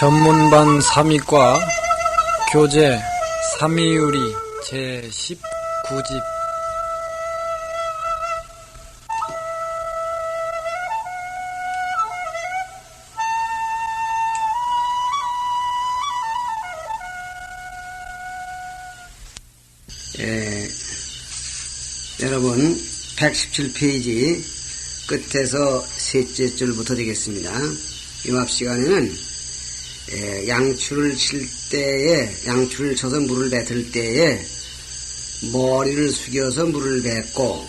전문반 3위과 교재 3위유리 제19집 예, 여러분 117페이지 끝에서 셋째 줄부터 되겠습니다. 임합 시간에는 예, 양추를 칠 때에 양추를 쳐서 물을 뱉을 때에 머리를 숙여서 물을 뱉고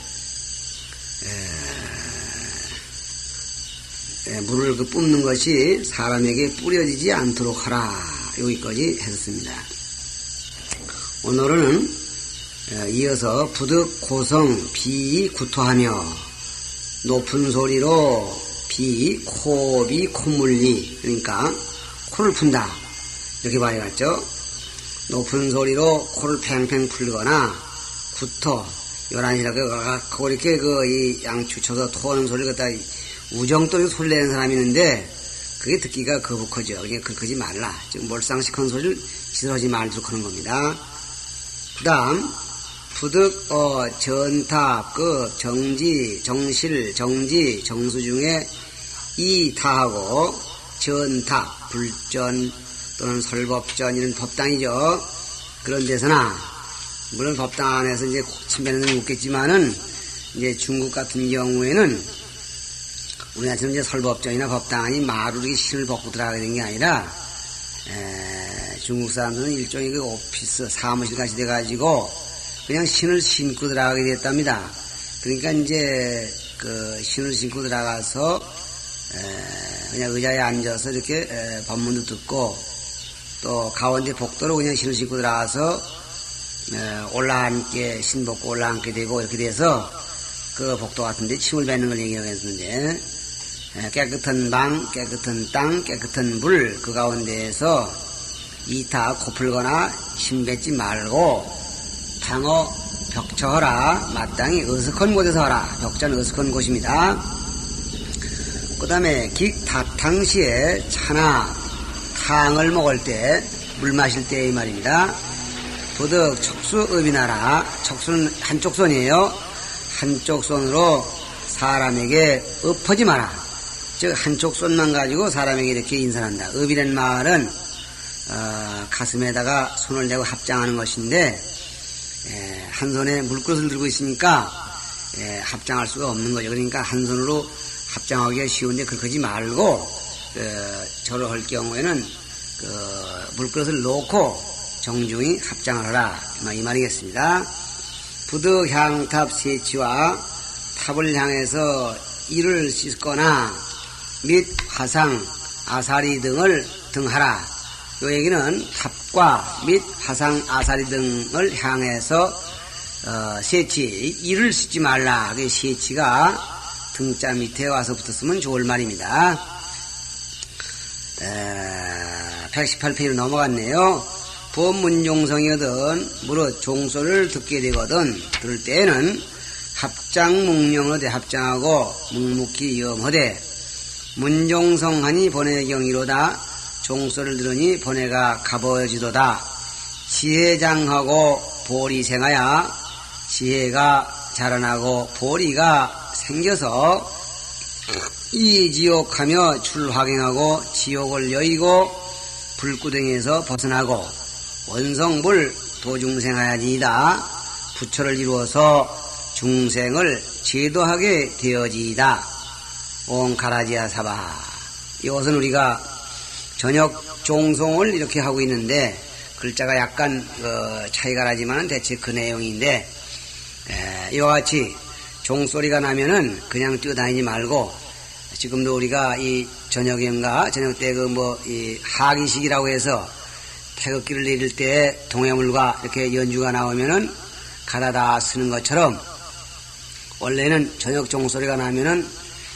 에, 에, 물을 그 뿜는 것이 사람에게 뿌려지지 않도록 하라 여기까지 했습니다. 오늘은 에, 이어서 부득 고성 비 구토하며 높은 소리로 비 코비 콧물리 그러니까 코를 푼다 이렇게 봐야겠죠. 높은 소리로 코를 팽팽 풀거나 구토 요란이라고 그 이렇게 그 이 양추 쳐서 토하는 소리를 갖다 우정또리 소리 내는 사람이 있는데 그게 듣기가 거북하죠. 그러니까 그러지 말라. 지금 몰상식한 소리를 지도하지 말도록 하는 겁니다. 그 다음 부득 어, 전타, 급, 정지, 정실, 정지, 정수 중에 이타하고 전타, 불전 또는 설법전 이런 법당이죠. 그런 데서나 물론 법당 안에서 이제 침뱉는 묻겠지만은 이제 중국 같은 경우에는 우리나라처럼 이제 설법전이나 법당이 마루리 신을 벗고 들어가게 된게 아니라 에, 중국 사람들은 일종의 그 오피스 사무실 같이 돼가지고 그냥 신을 신고 들어가게 됐답니다. 그러니까 이제 그 신을 신고 들어가서 그냥 의자에 앉아서 이렇게 법문도 듣고 또 가운데 복도로 그냥 신을 신고 들어가서 올라앉게 신벗고 올라앉게 되고 이렇게 돼서 그 복도 같은데 침을 뱉는 걸 얘기하겠는데 깨끗한 방, 깨끗한 땅, 깨끗한 물 그 가운데에서 이타 코 풀거나 침 뱉지 말고 방어 벽처하라 마땅히 어석한 곳에서 하라 벽자는 어석한 곳입니다. 그 다음에 깃다탕시에 차나 탕을 먹을 때 물 마실 때 이 말입니다. 부득 척수업이나라 척수는 한쪽 손이에요. 한쪽 손으로 사람에게 엎어지 마라. 즉 한쪽 손만 가지고 사람에게 이렇게 인사한다. 업이란 말은 어, 가슴에다가 손을 대고 합장하는 것인데 에, 한 손에 물그릇을 들고 있으니까 에, 합장할 수가 없는 거죠. 그러니까 한 손으로 합장하기가 쉬운데 그렇게 하지 말고 그, 절을 할 경우에는 그 물그릇을 놓고 정중히 합장을 하라 이 말이겠습니다. 부득향탑 세치와 탑을 향해서 이를 씻거나 및 화상, 아사리 등을 등하라. 이 얘기는 탑과 및 화상, 아사리 등을 향해서 어, 세치, 이를 씻지 말라. 그 세치가 등자 밑에 와서 붙었으면 좋을 말입니다. 에, 118페이지로 넘어갔네요. 법문종성이거든 무릇 종소를 듣게 되거든 들을 때에는 합장 묵령어대 합장하고 묵묵히 염허대 문종성하니 번외경이로다 종소를 들으니 번외가 가버지도다 지혜장하고 보리 생하야 지혜가 자라나고 보리가 생겨서 이 지옥하며 출화경하고 지옥을 여의고 불구덩이에서 벗어나고 원성불 도중생하야지이다. 부처를 이루어서 중생을 제도하게 되어지이다. 옹카라지아 사바. 이것은 우리가 저녁 종송을 이렇게 하고 있는데 글자가 약간 어, 차이가 나지만 대체 그 내용인데 에, 이와 같이 종소리가 나면은 그냥 뛰어다니지 말고 지금도 우리가 이 저녁인가 저녁 때 그 뭐 이 하기식이라고 해서 태극기를 내릴 때 동해물과 이렇게 연주가 나오면은 가다다 쓰는 것처럼 원래는 저녁 종소리가 나면은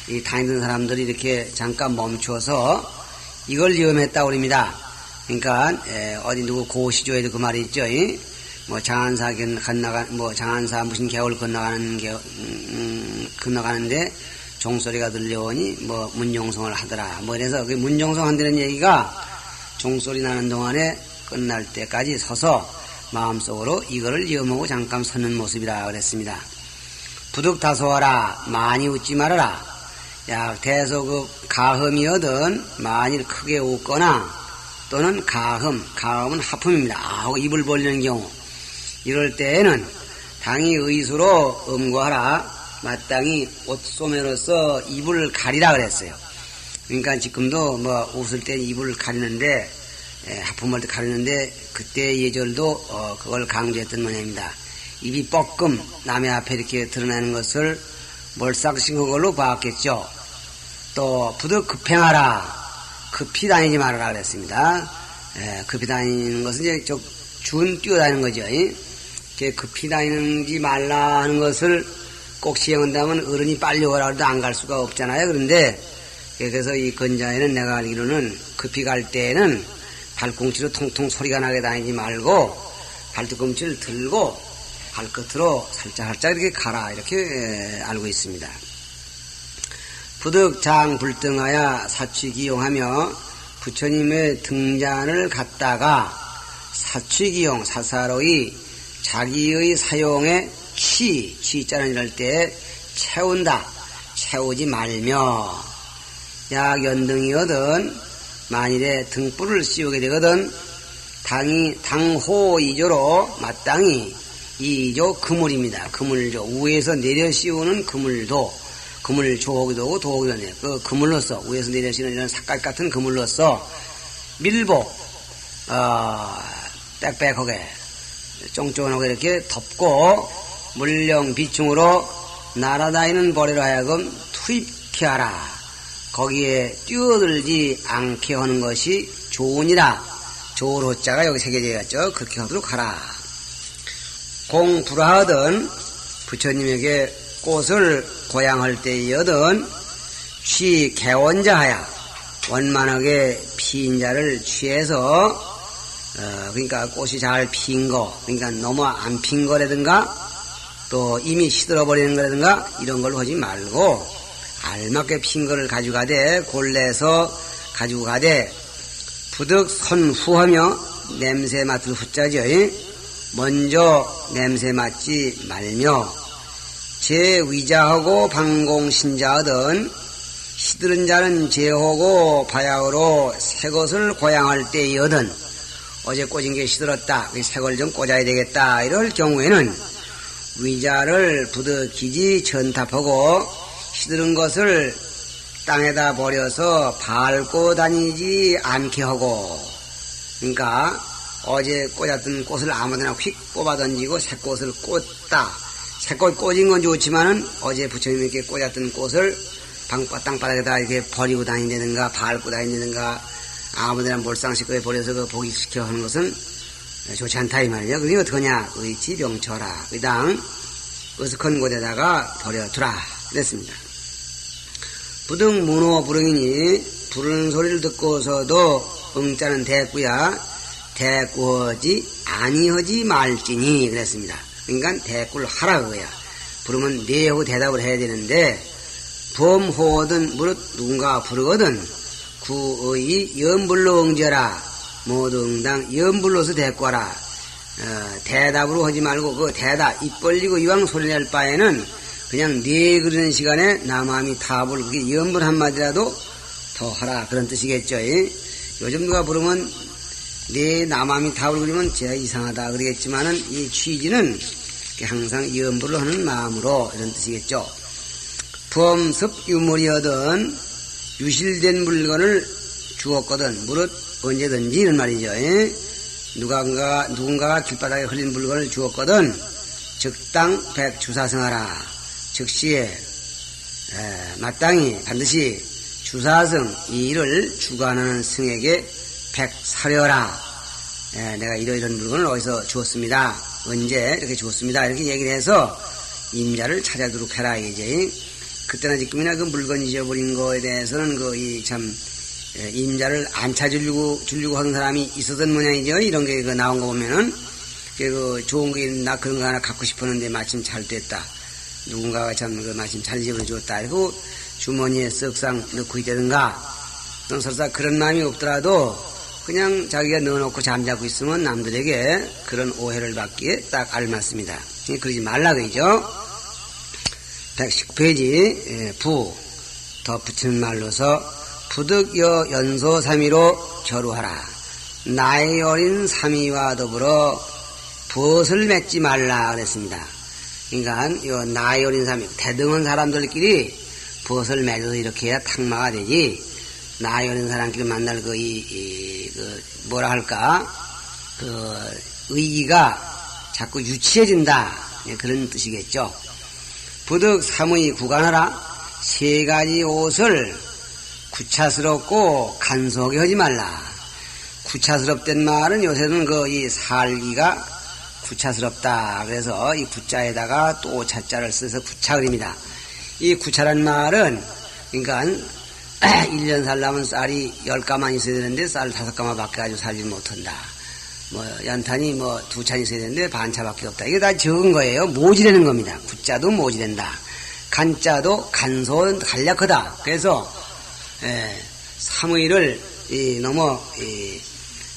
이 다니던 사람들이 이렇게 잠깐 멈춰서 이걸 위험했다 그럽니다. 그러니까 어디 누구 고시조에도 그 말이 있죠. 뭐 장안사 건너가 뭐 장안사 무슨 개월 건너가는 개 음, 음, 건너가는데 종소리가 들려오니 뭐 문용성을 하더라. 뭐 그래서 그 문용성 한다는 얘기가 종소리 나는 동안에 끝날 때까지 서서 마음속으로 이거를 염하고 잠깐 서는 모습이라 그랬습니다. 부득 다소하라 많이 웃지 말아라. 약 대소급 가흠이거든 만일 크게 웃거나 또는 가흠 가흠은 하품입니다. 아 하고 입을 벌리는 경우 이럴 때에는 당이 의수로 음고하라 마땅히 옷소매로서 입을 가리라 그랬어요. 그러니까 지금도 뭐 웃을 때 입을 가리는데 에, 하품할 때 가리는데 그때 예절도 어, 그걸 강조했던 모양입니다. 입이 뻐끔 남의 앞에 이렇게 드러나는 것을 몰싹싱한 걸로 봤겠죠. 또 부득 급행하라 급히 다니지 말아라 그랬습니다. 에, 급히 다니는 것은 이제 저준 뛰어다니는 거죠. 이? 급히 다니지 말라 하는 것을 꼭 시행한다면 어른이 빨리 오라 해도 안 갈 수가 없잖아요. 그런데 그래서 이 건자에는 내가 알기로는 급히 갈 때에는 발꿈치로 통통 소리가 나게 다니지 말고 발뒤꿈치를 들고 발끝으로 살짝 살짝 이렇게 가라 이렇게 에, 알고 있습니다. 부득장 불등하여 사취기용하며 부처님의 등잔을 갖다가 사취기용 사사로이 자기의 사용에 치, 치자는 이럴 때 채운다. 채우지 말며 약 연등이거든 만일에 등불을 씌우게 되거든 당이 당호이조로 마땅히 이조 그물입니다. 그물조 위에서 내려 씌우는 그물도 그물 조기도 하고 도기도 하네. 그 그물로서 위에서 내려 씌우는 이런 삭갈 같은 그물로서 밀보 어, 빽빽하게 쫑쫑하게 이렇게 덮고 물령 비충으로 날아다니는 벌이로 하여금 투입케 하라. 거기에 뛰어들지 않게 하는 것이 좋으니라. 조로 자가 여기 새겨져 있죠. 그렇게 하도록 하라. 공불하든 부처님에게 꽃을 고양할 때이여든 취 개원자하야 원만하게 피인 자를 취해서 어, 그러니까 꽃이 잘 핀 거, 그러니까 너무 안 핀 거라든가 또 이미 시들어 버리는 거라든가 이런 걸로 하지 말고 알맞게 핀 거를 가져가되 골래서 가지고 가되 부득 선후하며 냄새 맡을 후자죠. 먼저 냄새 맡지 말며 제 위자하고 방공신자하던 시들은 자는 제호고 바야흐로 새 것을 고양할 때여든 어제 꽂은 게 시들었다. 새걸좀 꽂아야 되겠다. 이럴 경우에는 위자를 부득이지 전탑하고 시들은 것을 땅에다 버려서 밟고 다니지 않게 하고 그러니까 어제 꽂았던 꽃을 아무데나 휙 뽑아 던지고 새 꽃을 꽂다 새 꽃 꽂은 건 좋지만은 어제 부처님께 꽂았던 꽃을 방바 땅바닥에다 이렇게 버리고 다닌다든가 밟고 다닌다든가 아무데나 몰상식구에 버려서 그 복익시켜 하는 것은 좋지 않다 이 말이죠. 그게 어떡하냐? 의치병처라. 의당 어석한 곳에다가 버려두라. 그랬습니다. 부등 문호 부릉이니 부르는 소리를 듣고서도 응자는 대꾸야 대꾸하지 아니하지 말지니 그랬습니다. 그러니까 대꾸를 하라 그거야. 부르면 네하고 대답을 해야 되는데 범호든 무릇 누군가 부르거든 구의 연불로 응져라 모두 응당 연불로서 대꾸하라 어, 대답으로 하지 말고 그 대답 입 벌리고 이왕 소리 낼 바에는 그냥 네 그러는 시간에 남함이 답을 그게 연불 한마디라도 더 하라 그런 뜻이겠죠. 예? 요즘 누가 부르면 네 남함이 답을 그리면 제가 이상하다 그러겠지만은 이 취지는 항상 연불로 하는 마음으로 이런 뜻이겠죠. 부엄습 유물이거든 유실된 물건을 주었거든. 무릇 언제든지 이런 말이죠. 예? 누군가 누군가가 길바닥에 흘린 물건을 주었거든. 적당 백 주사성하라. 즉시에 에, 마땅히 반드시 주사성 이 일을 주관하는 승에게 백 사려라. 에, 내가 이러 이런 물건을 어디서 주었습니다. 언제 이렇게 주었습니다. 이렇게 얘기를 해서 임자를 찾아도록 해라. 이제 그때나 지금이나 그 물건 잊어버린 거에 대해서는 그 이참 예, 임자를 안 찾으려고 주려고 하는 사람이 있었던 모양이죠. 이런 게 그 나온 거 보면은 그 좋은 게나 그런 거 하나 갖고 싶었는데 마침 잘 됐다. 누군가가 참 그 마침 잘 집어줬다. 그리고 주머니에 쓱상 넣고 있다든가 또 설사 그런 마음이 없더라도 그냥 자기가 넣어놓고 잠자고 있으면 남들에게 그런 오해를 받기에 딱 알맞습니다. 예, 그러지 말라 그죠? 119페이지 예, 부, 더 붙이는 말로서 부득여 연소 삼위로 결우하라. 나이 어린 삼위와 더불어 벗을 맺지 말라 그랬습니다. 그러니까 요 나이 어린 삼위, 대등한 사람들끼리 벗을 맺어서 이렇게 해야 탁마가 되지. 나이 어린 사람끼리 만날 그, 이, 이, 그, 뭐라 할까, 그, 의기가 자꾸 유치해진다. 예, 그런 뜻이겠죠. 부득 사무이 구간하라. 세 가지 옷을 구차스럽고 간소하게 하지 말라. 구차스럽단 말은 요새는 그, 이 살기가 구차스럽다. 그래서 이 구자에다가 또 차자를 써서 구차 그립니다. 이 구차란 말은, 그러니까 1년 살려면 쌀이 10가만 있어야 되는데 쌀 5가만 밖에 가지고 살지 못한다. 뭐, 연탄이 뭐 두 찬 있어야 되는데 반 차밖에 없다. 이게 다 적은 거예요. 모지라는 겁니다. 구자도 모지된다. 간자도 간소 간략하다. 그래서, 예, 사무일을 이, 너무, 이,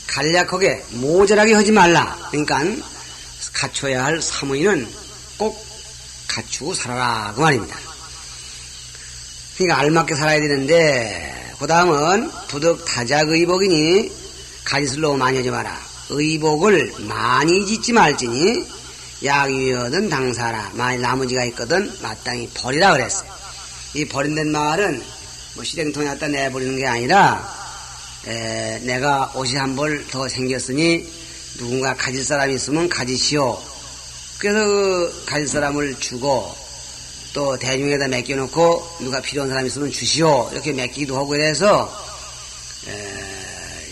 간략하게 모자라게 하지 말라. 그러니까, 갖춰야 할 사무일은 꼭 갖추고 살아라. 그 말입니다. 그러니까 알맞게 살아야 되는데 그 다음은 부득 타작 의복이니 가지슬로 많이 하지 마라. 의복을 많이 짓지 말지니 약유여든 당사라. 만일 나머지가 있거든 마땅히 버리라 그랬어요. 이 버린다는 말은 뭐 시댕통에 갖다 내버리는 게 아니라 에, 내가 옷이 한 벌 더 생겼으니 누군가 가질 사람이 있으면 가지시오. 그래서 그 가질 사람을 주고 또 대중에다 맡겨놓고 누가 필요한 사람 있으면 주시오 이렇게 맡기기도 하고 그래서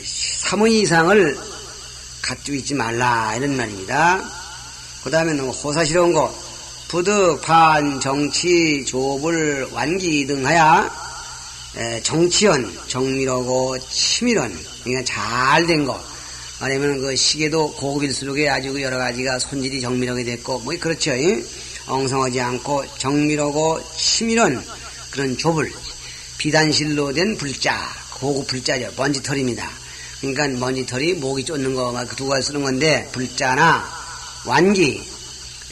사문 이상을 갖고 있지 말라 이런 말입니다. 그 다음에는 호사스러운 것 부득 판 정치 조불 완기 등하야 에, 정치연 정밀하고 치밀한 그러니까 잘된 거 아니면 그 시계도 고급일수록 아주 그 여러 가지가 손질이 정밀하게 됐고 뭐 그렇죠. 이? 엉성하지 않고 정밀하고 치밀한 그런 좁을 비단실로 된 불자 고급 불자죠 먼지털입니다. 그러니까 먼지털이 목이 쫓는 거두 가지 쓰는 건데 불자나 완기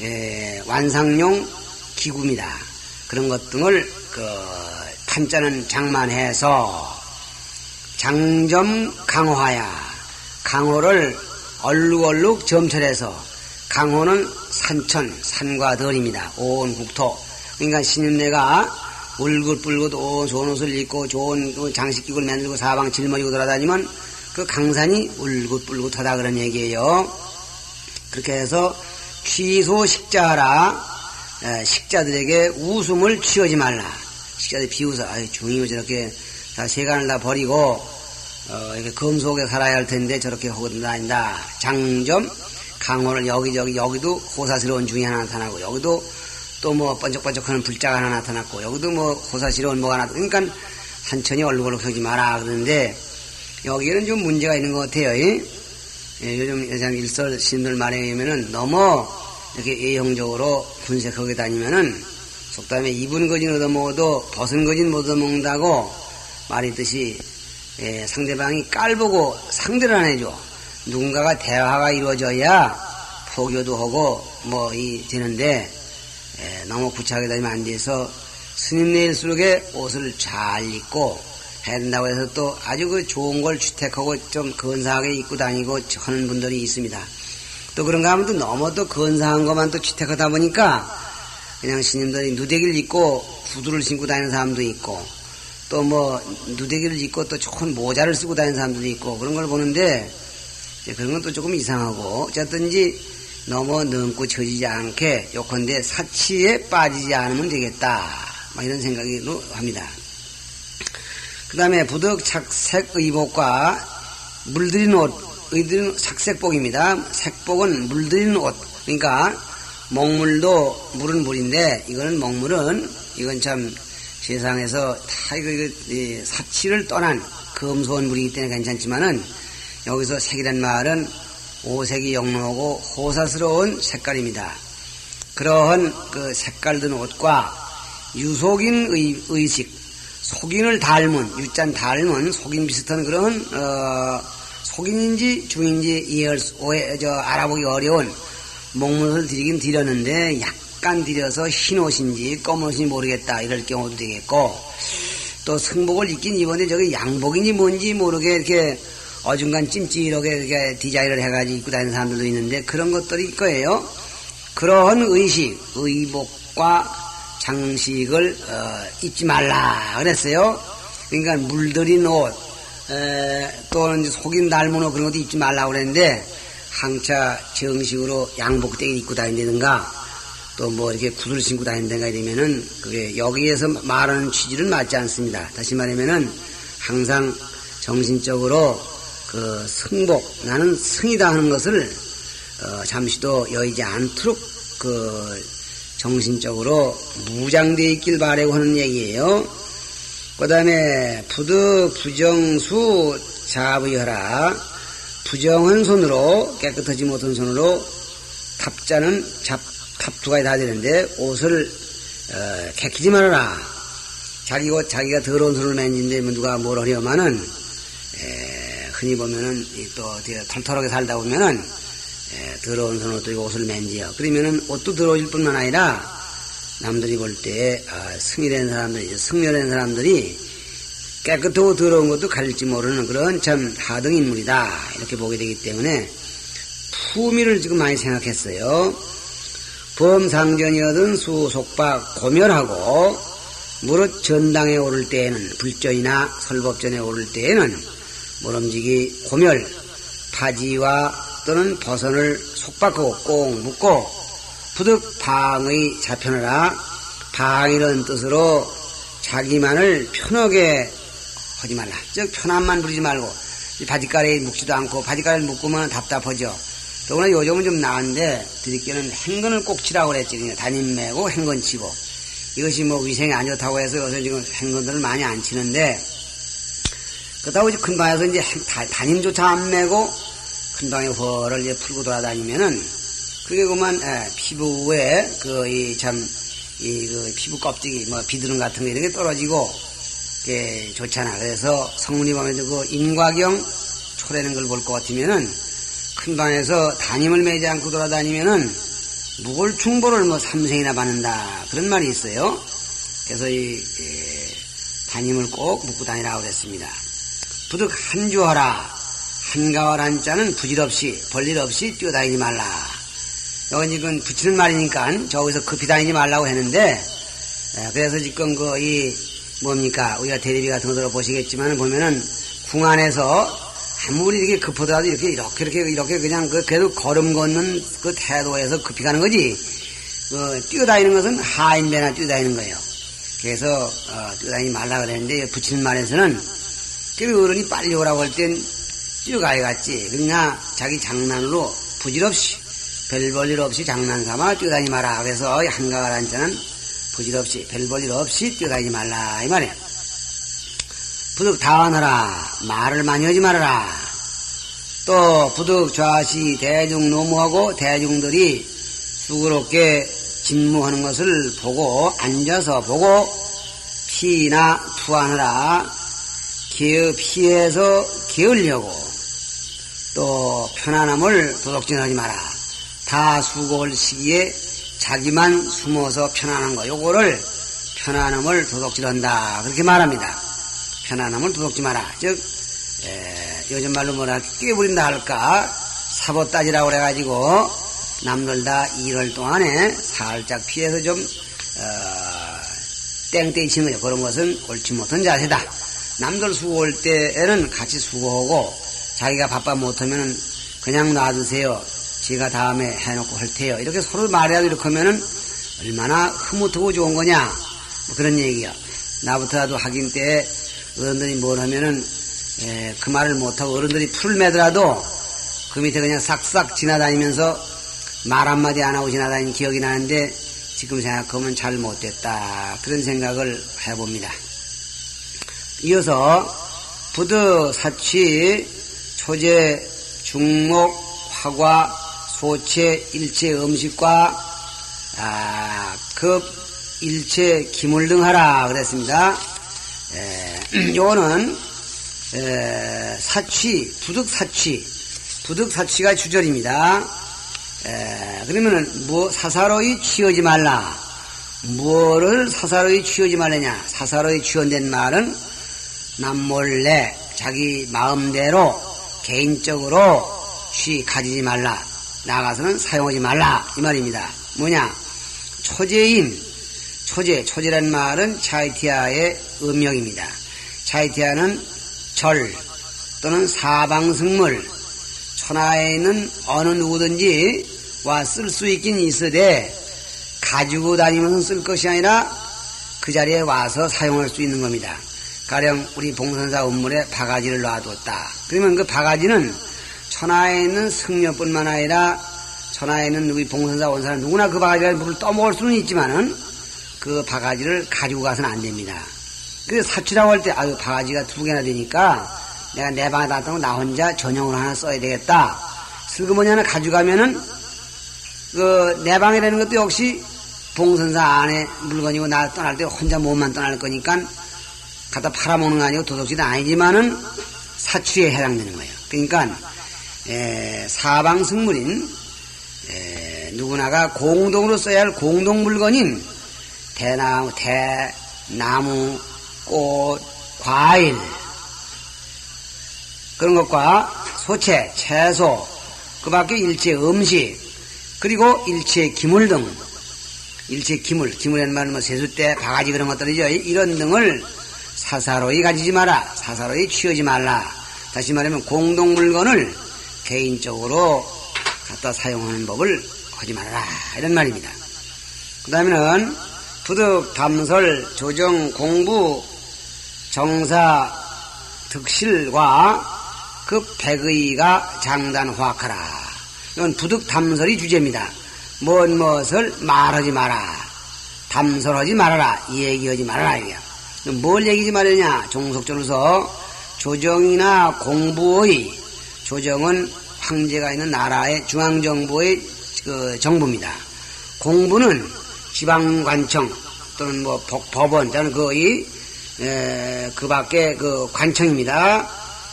에, 완상용 기구입니다. 그런 것 등을 그 판자는 장만해서 장점 강화야 강호를 얼룩얼룩 점철해서 강호는 산천, 산과 덜입니다. 온 국토. 그러니까 신임내가 울긋불긋 온 좋은 옷을 입고 좋은 장식기구를 만들고 사방 짊어지고 돌아다니면 그 강산이 울긋불긋하다 그런 얘기예요. 그렇게 해서 취소 식자하라. 식자들에게 웃음을 취하지 말라. 식자들 비웃어. 아유, 중이면 저렇게 다 세간을 다 버리고 어, 이렇게 검속에 살아야 할 텐데 저렇게 하고 다닌다. 장점 강호를 여기저기 여기도 호사스러운 중이 하나 나타나고 여기도 또 뭐 번쩍번쩍하는 불자가 하나 나타났고 여기도 뭐 호사스러운 뭐가 나타나 그러니까 한천이 얼룩얼룩 하지 마라 그러는데 여기에는 좀 문제가 있는 것 같아요. 예, 요즘 여장 일설 신들 말에 의하면은 너무 이렇게 예형적으로 분색하게 다니면은 속담에 입은 거진 얻어먹어도 벗은 거진 못 얻어먹는다고 말했듯이 예, 상대방이 깔보고 상대를 안 해줘. 누군가가 대화가 이루어져야 포교도 하고 뭐 이 되는데 에, 너무 구차하게 다니면 안 돼서 스님 내일수록에 옷을 잘 입고 해야 된다고 해서 또 아주 그 좋은 걸 주택하고 좀 근사하게 입고 다니고 하는 분들이 있습니다. 또 그런가 하면 또 너무 또 근사한 것만 또 주택하다 보니까 그냥 스님들이 누대기를 입고 구두를 신고 다니는 사람도 있고 또 뭐 누대기를 입고 또 좋은 모자를 쓰고 다니는 사람들도 있고 그런 걸 보는데 그런 건 또 조금 이상하고 어쨌든지 너무 넘고 처지지 않게 요컨대 사치에 빠지지 않으면 되겠다 이런 생각이 합니다. 그 다음에 부득 착색 의복과 물들인 옷 의들인 착색복입니다. 색복은 물들인 옷 그러니까 먹물도 물은 물인데 이거는 먹물은 이건 참 세상에서 다 이거, 이거 사치를 떠난 검소한 물이기 때문에 괜찮지만은 여기서 색이란 말은 오색이 영롱하고 호사스러운 색깔입니다. 그러한 그 색깔 든 옷과 유속인 의, 의식, 속인을 닮은, 유짠 닮은 속인 비슷한 그런, 어, 속인인지 중인지 이해할 수, 오해, 저, 알아보기 어려운 목문을 드리긴 드렸는데 약간 드려서 흰 옷인지 검은 옷인지 모르겠다 이럴 경우도 되겠고 또 승복을 입긴 입었는데 저게 양복인지 뭔지 모르게 이렇게 어중간 찜찜하게 이렇게 디자인을 해가지고 입고 다니는 사람들도 있는데 그런 것들이 있 거예요. 그러한 의식, 의복과 장식을 어, 입지 말라 그랬어요. 그러니까 물들인 옷, 에, 또는 속인 닮은 옷 그런 것도 입지 말라 그랬는데 항차 정식으로 양복대기 입고 다닌다든가 또 뭐 이렇게 구두를 신고 다닌다든가 이러면은 그게 여기에서 말하는 취지는 맞지 않습니다. 다시 말하면은 항상 정신적으로 그 승복 나는 승이다 하는 것을 어, 잠시도 여의지 않도록 그 정신적으로 무장되어 있길 바라고 하는 얘기예요. 그 다음에 부득 부정수 자부여라 부정한 손으로 깨끗하지 못한 손으로 탑자는 잡, 탑두가 다 되는데 옷을 어, 개키지 말아라. 자기 옷 자기가 더러운 손을 만진데 뭐 누가 뭘 하려면은 에, 흔히 보면은 이또 어떻게 털털하게 살다 보면은 에, 더러운 손으로 또 옷을 만지요. 그러면은 옷도 더러워질 뿐만 아니라 남들이 볼 때 아, 승리된 사람들이 승려 된 사람들이 깨끗하고 더러운 것도 가릴지 모르는 그런 참 하등 인물이다 이렇게 보게 되기 때문에 품위를 지금 많이 생각했어요. 범상전이어든 수속박 고멸하고 무릇 전당에 오를 때에는 불전이나 설법전에 오를 때에는 모름지기 고멸 파지와 또는 버선을 속박하고 꼭 묶고 부득 방의 자편하라 방이라는 뜻으로 자기만을 편하게 하지 말라. 즉 편함만 부리지 말고 이 바지가래에 묶지도 않고 바지가래를 묶으면 답답하죠. 더구나 요즘은 좀 나은데 드리께는 행건을 꼭 치라고 그랬지. 담임 매고 행건 치고 이것이 뭐 위생이 안 좋다고 해서 요새 지금 행건들을 많이 안 치는데 그렇다고 이제 큰 방에서 이제 담임조차 안 매고 큰 방에 허를 풀고 돌아다니면은 그게 그만 에, 피부에 그 이 참 이 그 피부 껍데기 뭐 비두름 같은 거 이런 게 떨어지고 게 좋잖아. 그래서 성문이 보면도 그 인과경 초래는 걸 볼 것 같으면은 큰 방에서 담임을 매지 않고 돌아다니면은 묵을 충보를 뭐 삼생이나 받는다 그런 말이 있어요. 그래서 이 예, 담임을 꼭 묶고 다니라고 그랬습니다. 부득 한주하라 한가월 한자는 부질없이 볼일 없이 뛰어다니지 말라. 이건 지금 붙이는 말이니까 저기서 급히 다니지 말라고 했는데 예, 그래서 지금 그 이 뭡니까 우리가 대리비 같은 거 들어보시겠지만 보면은 궁 안에서 아무리 이렇게 급하더라도 이렇게 이렇게 이렇게 이렇게 그냥 그 그래도 걸음 걷는 그 태도에서 급히 가는 거지 그 뛰어다니는 것은 하인배나 뛰어다니는 거예요. 그래서 어, 뛰어다니지 말라 그랬는데 붙이는 말에서는 그 어른이 빨리 오라고 할 땐 뛰어가야겠지. 그러나 자기 장난으로 부질없이 별 볼 일 없이 장난 삼아 뛰어다니지 마라. 그래서 한가을 한 자는 부질없이 별 볼 일 없이 뛰어다니지 말라 이 말이야. 부득 다원하라 말을 많이 하지 말아라. 또 부득 좌시 대중 노무하고 대중들이 수그럽게 진무하는 것을 보고 앉아서 보고 피나 투하느라 기어 피해서 기으려고 또 편안함을 도둑질하지 마라. 다 수고할 시기에 자기만 숨어서 편안한 거 요거를 편안함을 도둑질한다 그렇게 말합니다. 편안함을 도둑지 마라. 즉 에, 요즘 말로 뭐라 깨부린다 할까 사보 따지라고 그래가지고 남들 다 일월 동안에 살짝 피해서 좀 어, 땡땡이 치는 거죠. 그런 것은 옳지 못한 자세다. 남들 수고할 때에는 같이 수고하고 자기가 바빠 못하면은 그냥 놔두세요. 제가 다음에 해놓고 할 테요. 이렇게 서로 말해야도 이렇게 하면은 얼마나 흐뭇하고 좋은 거냐. 뭐 그런 얘기야. 나부터라도 하긴 때 어른들이 뭘 하면은 에, 그 말을 못하고 어른들이 풀을 매더라도 그 밑에 그냥 싹싹 지나다니면서 말 한마디 안 하고 지나다닌 기억이 나는데 지금 생각하면 잘 못됐다. 그런 생각을 해봅니다. 이어서 부드, 사취, 초제, 중목, 화과, 소체, 일체 음식과 아, 급, 일체, 기물 등 하라 그랬습니다. 에, 요거는 에, 사취, 부득 사취, 부득 사취가 주절입니다. 에, 그러면은 뭐 사사로이 취하지 말라. 무엇을 사사로이 취하지 말라냐? 사사로이 취한된 말은 남몰래 자기 마음대로 개인적으로 취 가지지 말라. 나가서는 사용하지 말라 이 말입니다. 뭐냐? 초제인 초제 초제란 말은 차이티아의 음명입니다. 차이티아는 절 또는 사방승물 천하에 있는 어느 누구든지 와 쓸 수 있긴 있으되 가지고 다니면서 쓸 것이 아니라 그 자리에 와서 사용할 수 있는 겁니다. 가령 우리 봉선사 업물에 바가지를 놔뒀다. 그러면 그 바가지는 천하에 있는 승려뿐만 아니라 천하에 있는 우리 봉선사 온 사람 누구나 그 바가지를 물을 떠먹을 수는 있지만은 그 바가지를 가지고 가서는 안 됩니다. 그래서 사치라고 할 때 아유 바가지가 두 개나 되니까 내가 내 방에 놔두고 나 혼자 전용으로 하나 써야 되겠다. 슬그머니 하나 가져가면은 그 내 방이라는 것도 역시 봉선사 안에 물건이고 나 떠날 때 혼자 몸만 떠날 거니까 갖다 팔아먹는 거 아니고 도둑질은 아니지만은 사취에 해당되는 거예요. 그러니까 에, 사방승물인 에, 누구나가 공동으로 써야 할 공동 물건인 대나무, 대 나무, 꽃, 과일 그런 것과 소채, 채소, 그 밖에 일체 음식 그리고 일체 기물 등 일체 기물, 기물이라는 말은 뭐 세숫대, 바가지 그런 것들이죠. 이런 등을 사사로이 가지지 마라. 사사로이 취하지 말라. 다시 말하면 공동 물건을 개인적으로 갖다 사용하는 법을 하지 말아라. 이런 말입니다. 그 다음에는 부득, 담설, 조정, 공부, 정사, 득실과 그 백의가 장단 화하라. 이건 부득 담설이 주제입니다. 뭔 무엇을 말하지 마라. 담설하지 말아라. 얘기하지 말아라. 이게. 뭘 얘기하지 말느냐? 종속전로서 조정이나 공부의 조정은 황제가 있는 나라의 중앙정부의 그 정부입니다. 공부는 지방관청 또는 뭐 법- 법원 또는 거의 에, 그 밖에 그 관청입니다.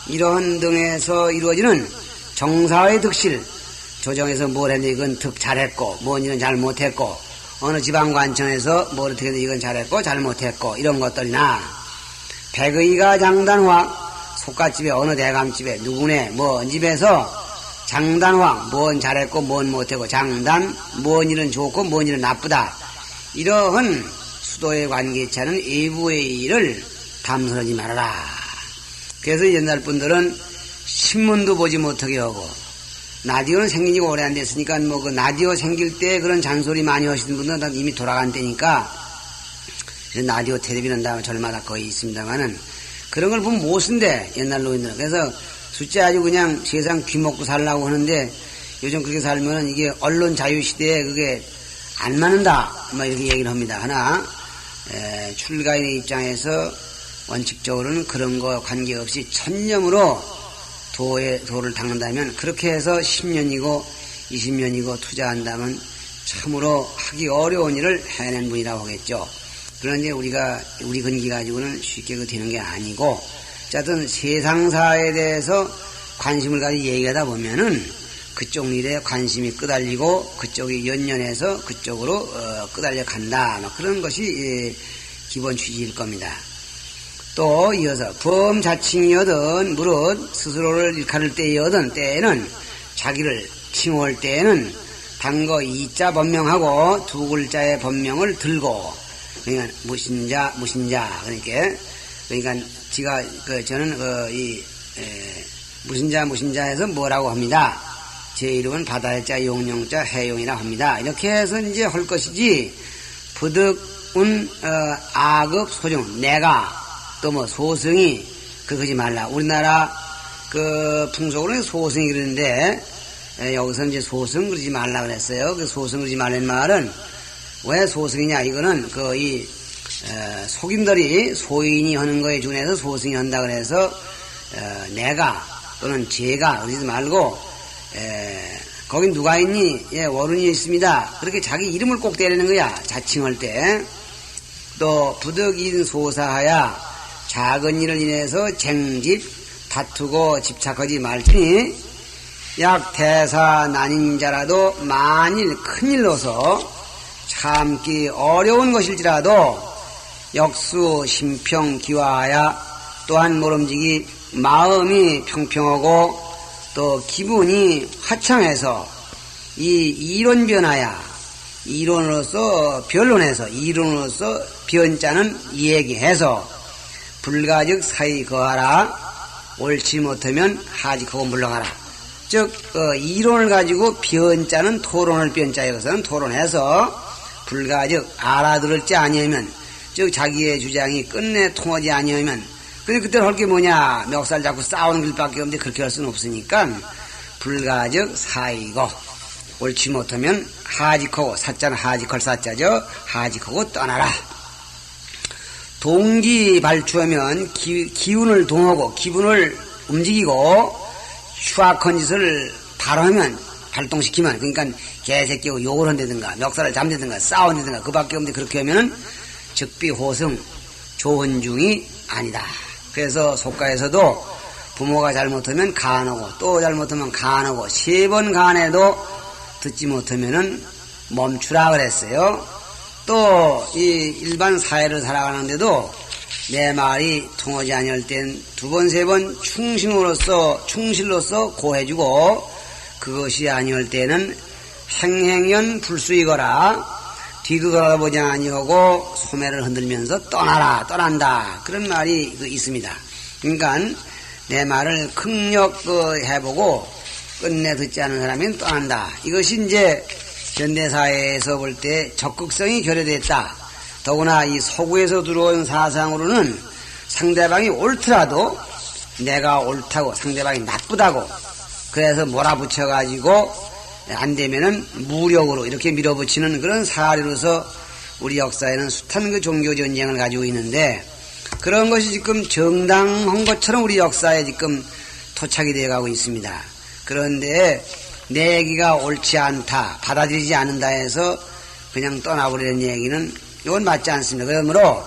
이러한 등에서 이루어지는 정사의 득실 조정에서 뭘 했는데 이건 득 잘했고 뭔 일은 잘못했고 어느 지방관청에서 뭘 어떻게 이건 잘했고 잘못했고 이런 것들이나 백의가 장단화 속갓집에 어느 대감집에 누구네 뭔 집에서 장단화 뭔 잘했고 뭔 못했고 장단 뭔 일은 좋고 뭔 일은 나쁘다 이러한 수도에 관계치 않은 외부의 일을 담설하지 말아라. 그래서 옛날 분들은 신문도 보지 못하게 하고 라디오는 생긴 지가 오래 안 됐으니까 뭐 그 라디오 생길 때 그런 잔소리 많이 하시는 분들은 다 이미 돌아간 때니까 라디오 텔레비는 다 절마다 거의 있습니다만은 그런 걸 보면 못 쓴대 옛날 노인들은. 그래서 숫자 아주 그냥 세상 귀먹고 살라고 하는데 요즘 그렇게 살면은 이게 언론 자유 시대에 그게 안 맞는다 뭐 이렇게 얘기를 합니다. 하나 에, 출가인의 입장에서 원칙적으로는 그런 거 관계없이 천념으로 도에, 도를 닦는다면 그렇게 해서 10년이고 20년이고 투자한다면 참으로 하기 어려운 일을 해낸 분이라고 하겠죠. 이제 우리가 우리 근기 가지고는 쉽게 그 되는 게 아니고 어쨌든 세상사에 대해서 관심을 가지고 얘기하다 보면은 그쪽 일에 관심이 끄달리고 그쪽이 연연해서 그쪽으로 어, 끄달려 간다. 막 그런 것이 예, 기본 취지일 겁니다. 또 이어서 범자칭이거든 무릇 스스로를 일컬을 때이거든 때에는 자기를 칭호할 때에는 단거 이자 번명하고 두 글자의 번명을 들고 그러니까 무신자 무신자 그러니까 그러니까 지가 그 저는 그이 무신자 무신자에서 뭐라고 합니다. 제 이름은 바다의 자 용용자 해용이라 합니다. 이렇게 해서 이제 할 것이지 부득은 어, 악업 소정 내가 또 뭐 소승이 그러지 말라. 우리나라 그 풍속으로는 소승이 그러는데 에, 여기서 이제 소승 그러지 말라 그랬어요. 그 소승 그러지 말라는 말은 왜 소승이냐? 이거는 그 이 속인들이 소인이 하는 거에 준해서 소승이 한다 그래서 어, 내가 또는 제가 그러지 말고 에, 거긴 누가 있니? 예, 원운이 있습니다. 그렇게 자기 이름을 꼭 때리는 거야. 자칭할 때. 또 부득인 소사하야 작은 일을 인해서 쟁집 다투고 집착하지 말지니 약 대사 난인 자라도 만일 큰일로서 참기 어려운 것일지라도 역수 심평 기와야 또한 모름지기 마음이 평평하고 또 기분이 화창해서 이 이론 변화야. 이론으로서 변론해서 이론으로서 변자는 얘기해서 불가즉 사이 거하라. 옳지 못하면 하직하고 물러가라. 즉 어, 이론을 가지고 변자는 토론을 변자에 것은 토론해서 불가즉 알아들을 지 아니하면 즉 자기의 주장이 끝내 통하지 아니하면 근데 그때 할 게 뭐냐? 멱살 잡고 싸우는 길밖에 없는데 그렇게 할 수는 없으니까 불가즉 사이고 옳지 못하면 하직하고 사자는 하직할 사자죠. 하직하고 떠나라 동기 발주하면 기, 운을 동하고 기분을 움직이고 휴악한 짓을 발하면 발동시키면 그러니까 개새끼고 욕을 한다든가 멱살을 잡는다든가 싸운다든가 그 밖에 없는데 그렇게 하면은 즉비호승 좋은 중이 아니다. 그래서 속가에서도 부모가 잘못하면 간하고 또 잘못하면 간하고 세 번 간해도 듣지 못하면은 멈추라 그랬어요. 또 이 일반 사회를 살아가는데도 내 말이 통하지 아니할 땐두 번세번 충심으로서 충실로서 고해주고 그것이 아니할 때는 행행연 불수이거라 뒤도 돌아보지 아니하고 소매를 흔들면서 떠나라 떠난다 그런 말이 그 있습니다. 그러니까 내 말을 극력 그 해보고 끝내 듣지 않은 사람은 떠난다. 이것이 이제 현대사회에서 볼 때 적극성이 결여됐다. 더구나 이 서구에서 들어온 사상으로는 상대방이 옳더라도 내가 옳다고 상대방이 나쁘다고 그래서 몰아붙여가지고 안 되면은 무력으로 이렇게 밀어붙이는 그런 사례로서 우리 역사에는 숱한 그 종교 전쟁을 가지고 있는데 그런 것이 지금 정당한 것처럼 우리 역사에 지금 토착이 되어 가고 있습니다. 그런데 내 얘기가 옳지 않다, 받아들이지 않는다 해서 그냥 떠나버리는 얘기는 이건 맞지 않습니다. 그러므로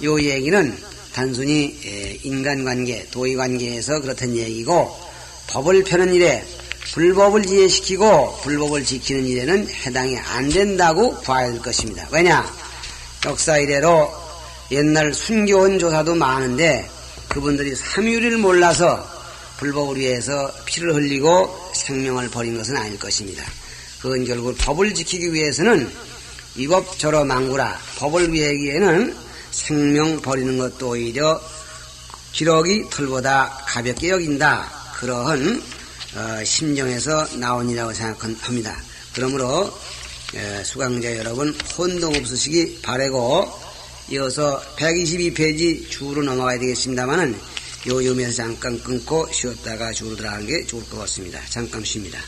이 얘기는 단순히 인간관계, 도의관계에서 그렇다는 얘기고 법을 펴는 일에 불법을 이해시키고 불법을 지키는 일에는 해당이 안 된다고 봐야 될 것입니다. 왜냐? 역사 이래로 옛날 순교원 조사도 많은데 그분들이 삼유리를 몰라서 불법을 위해서 피를 흘리고 생명을 버린 것은 아닐 것입니다. 그건 결국 법을 지키기 위해서는 이법 저러 망구라 법을 위하기에는 생명 버리는 것도 오히려 기록이 털보다 가볍게 여긴다. 그러한 어, 심정에서 나온이라고 생각합니다. 그러므로 에, 수강자 여러분 혼동 없으시기 바라고 이어서 122페이지 주로 넘어가야 되겠습니다만은 요 유면서 잠깐 끊고 쉬었다가 주로 들어가는 게 좋을 것 같습니다. 잠깐 쉽니다.